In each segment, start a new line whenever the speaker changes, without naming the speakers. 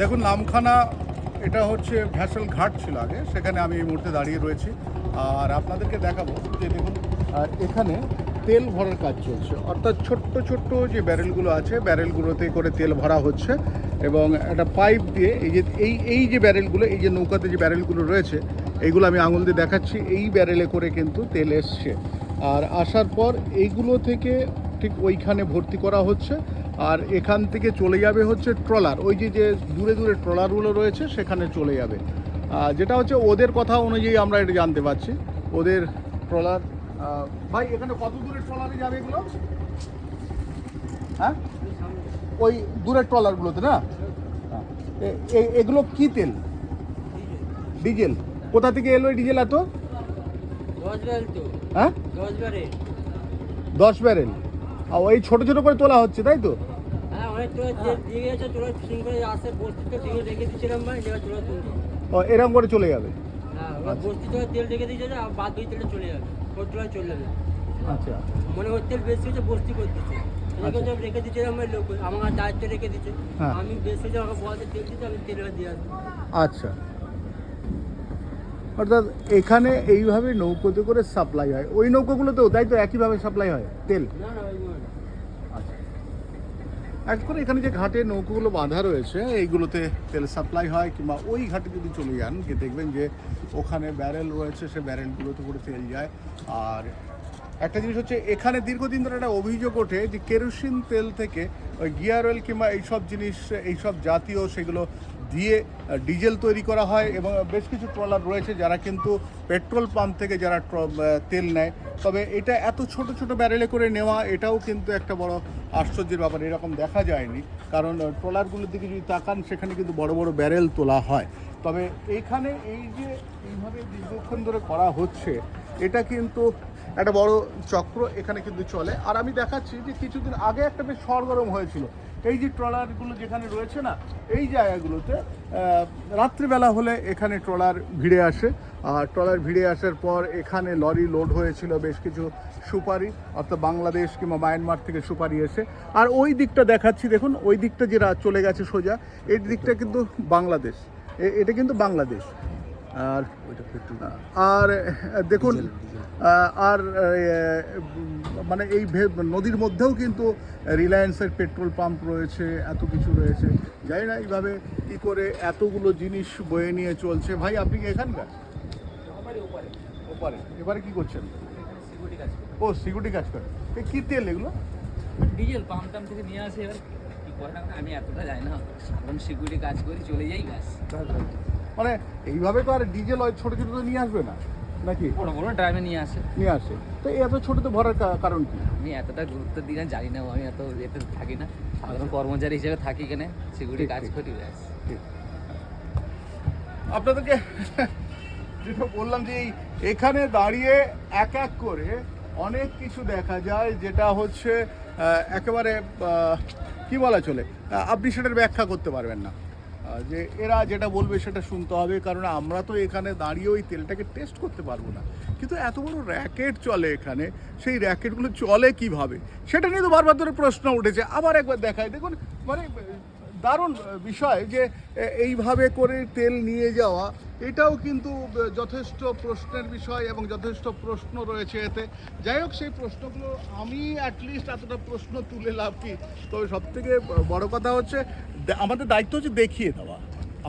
দেখুন, নামখানা, এটা হচ্ছে ভ্যাসেল ঘাট ছিল আগে, সেখানে আমি এই মুহূর্তে দাঁড়িয়ে রয়েছি। আর আপনাদেরকে দেখাবো যে দেখুন, আর এখানে তেল ভরার কাজ চলছে। অর্থাৎ ছোট্ট ছোট্ট যে ব্যারেলগুলো আছে, ব্যারেলগুলোতে করে তেল ভরা হচ্ছে এবং একটা পাইপ দিয়ে এই যে, এই এই যে ব্যারেলগুলো, এই যে নৌকাতে যে ব্যারেলগুলো রয়েছে, এইগুলো আমি আঙুল দিয়ে দেখাচ্ছি। এই ব্যারেলে করে কিন্তু তেল এসছে। আর আসার পর এইগুলো থেকে ঠিক ওইখানে ভর্তি করা হচ্ছে। আর এখান থেকে চলে যাবে হচ্ছে ট্রলার। ওই যে যে দূরে দূরে ট্রলারগুলো রয়েছে সেখানে চলে যাবে। যেটা হচ্ছে ওদের কথা অনুযায়ী আমরা এটা জানতে পারছি। ওদের ট্রলার ভাই এখানে কত দূরে ট্রলারে যাবে এগুলো? হ্যাঁ? ওই দূরের ট্রলারগুলোতে না? এগুলো কি তেল? ডিজেল। কোথা থেকে এলো ডিজেল এত? হ্যাঁ?
দশ ব্যারেল।
ওই ছোট ছোট করে তোলা হচ্ছে তাই তো?
হ্যাঁ
ও এরকম করে চলে যাবে?
হ্যাঁ
আচ্ছা।
তেল রেখে দিয়েছে বাদ তেলটা চলে যাবে ওর চলে যাবে
আচ্ছা।
মনে ওর তেল বেশি হচ্ছে বস্তি করে দিচ্ছে
আচ্ছা।
রেখে আমার লোক আমার দায়িত্ব রেখে দিচ্ছে
হ্যাঁ।
আমি বেশি হচ্ছে আমাকে বলতে তেল দিতে আমি তেল দিয়ে আসব।
আচ্ছা। অর্থাৎ এখানে এইভাবে নৌকোতে করে সাপ্লাই হয়। ওই নৌকোগুলোতেও তাই তো? একইভাবে সাপ্লাই হয় তেল?
না
করে এখানে যে ঘাটে নৌকোগুলো বাঁধা রয়েছে, এইগুলোতে তেল সাপ্লাই হয় কিংবা ওই ঘাটে যদি চলে যান যে দেখবেন যে ওখানে ব্যারেল রয়েছে, সে ব্যারেলগুলোতে করে তেল যায়। আর একটা জিনিস হচ্ছে, এখানে দীর্ঘদিন ধরে একটা অভিযোগ ওঠে যে কেরোসিন তেল থেকে ওই গিয়ার অয়েল কিংবা এইসব জিনিস, এইসব জাতীয় সেগুলো দিয়ে ডিজেল তৈরি করা হয় এবং বেশ কিছু ট্রলার রয়েছে যারা কিন্তু পেট্রোল পাম্প থেকে যারা তেল নেয়। তবে এটা এত ছোট ছোট ব্যারেলে করে নেওয়া, এটাও কিন্তু একটা বড় আশ্চর্যের ব্যাপার, এরকম দেখা যায়নি। কারণ ট্রলারগুলোর দিকে যদি তাকান, সেখানে কিন্তু বড় বড় ব্যারেল তোলা হয়। তবে এখানে এই যে এইভাবে দীর্ঘক্ষণ ধরে করা হচ্ছে, এটা কিন্তু একটা বড় চক্র এখানে কিন্তু চলে। আর আমি দেখাচ্ছি যে কিছুদিন আগে একটা বেশ সরগরম হয়েছিল। এই যে ট্রলারগুলো যেখানে রয়েছে না, এই জায়গাগুলোতে রাত্রিবেলা হলে এখানে ট্রলার ভিড়ে আসে। আর ট্রলার ভিড়ে আসার পর এখানে লরি লোড হয়েছিল বেশ কিছু সুপারি, অর্থাৎ বাংলাদেশ কিংবা মায়ানমার থেকে সুপারি এসে। আর ওই দিকটা দেখাচ্ছি, দেখুন, ওই দিকটা যেটা চলে গেছে সোজা, এই দিকটা কিন্তু বাংলাদেশ। এটা কিন্তু বাংলাদেশ। আর আর দেখুন আর মানে এই নদীর মধ্যেও কিন্তু রিলায়েন্সের পেট্রোল পাম্প রয়েছে এত কিছু রয়েছে। জানি না এইভাবে কি করে এতগুলো জিনিস বয়ে নিয়ে চলছে। ভাই আপনি কি এখানকার? ওপারে। এবারে কি করছেন? ও সিকিউরিটি কাজ করে। এ কি তেল এগুলো?
ডিজেল পাম্প টাম থেকে নিয়ে আসে এবার। কি করে? না আমি এতটা যাই না। সাধারণ সিকিউরিটি কাজ করি চলে যাই ব্যাস।
মানে এইভাবে তো আর ডিজেল ছোটো ছোটো তো নিয়ে আসবে না নাকি?
বড় বড় ড্রাইভে নিয়ে আসে।
নিয়ে আসে। তো এত ছোটোতে ভরার কা- কারণ কি?
আমি এতটা গুরুত্ব দিই না জানি না আমি এত এতে থাকি না। সাধারণ কর্মচারী হিসেবে থাকি এখানে সিকিউরিটি কাজ। করি ব্যাস।
আপনাদেরকে যেটা বললাম যে এখানে দাঁড়িয়ে এক এক করে অনেক কিছু দেখা যায় যেটা হচ্ছে একেবারে কি বলা চলে? আপনি সেটার ব্যাখ্যা করতে পারবেন না। যে এরা যেটা বলবে সেটা শুনতে হবে, কারণ আমরা তো এখানে দাঁড়িয়ে ওই তেলটাকে টেস্ট করতে পারব না। কিন্তু এত বড় র্যাকেট চলে এখানে, সেই র্যাকেটগুলো চলে কীভাবে? সেটা নিয়ে তো বারবার ধরে প্রশ্ন উঠেছে। আবার একবার দেখায় দেখুন মানে দারুণ বিষয় যে এইভাবে করে তেল নিয়ে যাওয়া, এটাও কিন্তু যথেষ্ট প্রশ্নের বিষয় এবং যথেষ্ট প্রশ্ন রয়েছে এতে। যাই হোক, সেই প্রশ্নগুলো আমি অ্যাটলিস্ট এতটা প্রশ্ন তুলে লাভ কি? তবে সব থেকে বড় কথা হচ্ছে আমাদের দায়িত্ব হচ্ছে দেখিয়ে দেওয়া।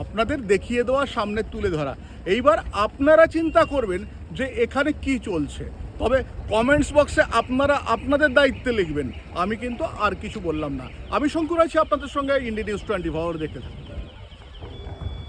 আপনাদের দেখিয়ে দেওয়া, সামনে তুলে ধরা। এইবার আপনারা চিন্তা করবেন যে, এখানে কি চলছে। তবে কমেন্টস বক্সে আপনারা আপনাদের দায়িত্বে লিখবেন। আমি কিন্তু আর কিছু বললাম না। আমি শঙ্কুর আছি আপনাদের সঙ্গে ইন্ডিয়া নিউজ টোয়েন্টি ফোর দেখতে থাকুন।